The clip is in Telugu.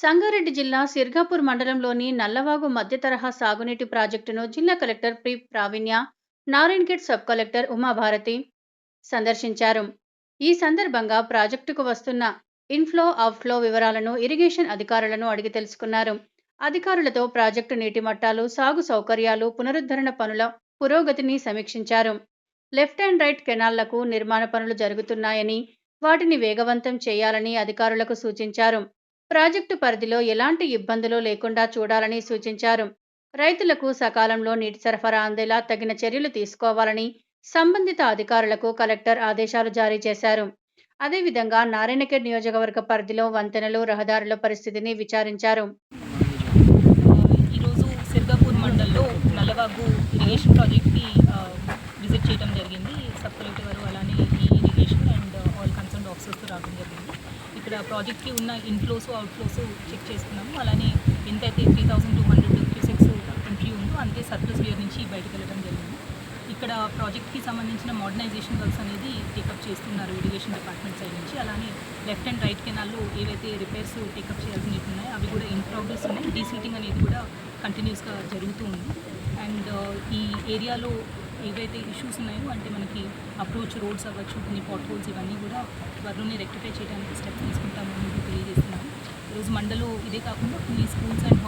సంగారెడ్డి జిల్లా సిర్గాపూర్ మండలంలోని నల్లవాగు మధ్య తరహా సాగునీటి ప్రాజెక్టును జిల్లా collector P. Pravinya Narayankhed sub collector Umabharati సందర్శించారు. ఈ సందర్భంగా ప్రాజెక్టుకు వస్తున్న ఇన్ఫ్లో అవుట్ఫ్లో వివరాలను ఇరిగేషన్ అధికారులను అడిగి తెలుసుకున్నారు. అధికారులతో ప్రాజెక్టు నీటి మట్టాలు సాగు సౌకర్యాలు పునరుద్ధరణ పనుల పురోగతిని సమీక్షించారు. లెఫ్ట్ అండ్ రైట్ కెనాల్లకు నిర్మాణ పనులు జరుగుతున్నాయని వాటిని వేగవంతం చేయాలని అధికారులకు సూచించారు. ప్రాజెక్టు పరిధిలో ఎలాంటి ఇబ్బందులు లేకుండా చూడాలని సూచించారు. రైతులకు సకాలంలో నీటి సరఫరా అందేలా తగిన చర్యలు తీసుకోవాలని సంబంధిత అధికారులకు కలెక్టర్ ఆదేశాలు జారీ చేశారు. అదేవిధంగా నారాయణఖేడ్ నియోజకవర్గ పరిధిలో వంతెనలు రహదారుల పరిస్థితిని విచారించారు. ఈరోజు సిర్గాపూర్ మండల్లో నల్లవాగు ఇరిగేషన్ ప్రాజెక్ట్ని విజిట్ చేయడం జరిగింది. సబ్ కలెక్టర్ గారు అలానే ఈ irrigation and all concern officers రావడం జరిగింది. ఇక్కడ ప్రాజెక్ట్కి ఉన్న ఇన్ఫ్లోస్ అవుట్ఫ్లోస్ చెక్ చేసుకున్నాము. అలానే ఎంతైతే three thousand two hundred cusecs entry ఉందో అంతే సర్ప్లస్ వేర్ నుంచి బయటకు వెళ్ళడం జరిగింది. ఇక్కడ ప్రాజెక్ట్కి సంబంధించిన మోడర్నైజేషన్ వర్క్స్ అనేది టేకప్ చేస్తున్నారు ఇరిగేషన్ డిపార్ట్మెంట్ సైడ్ నుంచి. అలానే లెఫ్ట్ అండ్ రైట్ కెనాల్లో ఏవైతే రిపేర్స్ టేకప్ చేయాల్సినవి ఉన్నాయో అవి కూడా ఇన్ ప్రోగ్రెస్ ఉన్నాయి. డీసీటింగ్ అనేది కూడా కంటిన్యూస్గా జరుగుతూ ఉంది. అండ్ uh, ఈ ఏరియాలో ఏవైతే ఇష్యూస్ ఉన్నాయో అంటే మనకి అప్రోచ్ రోడ్స్ అవ్వచ్చు కొన్ని పాట్ హోల్స్ ఇవన్నీ కూడా త్వరలోనే రెక్టిఫై చేయడానికి స్టెప్స్ తీసుకుంటామని మీకు తెలియజేస్తున్నాను. ఈరోజు మండలో ఇదే కాకుండా కొన్ని స్కూల్స్ అండ్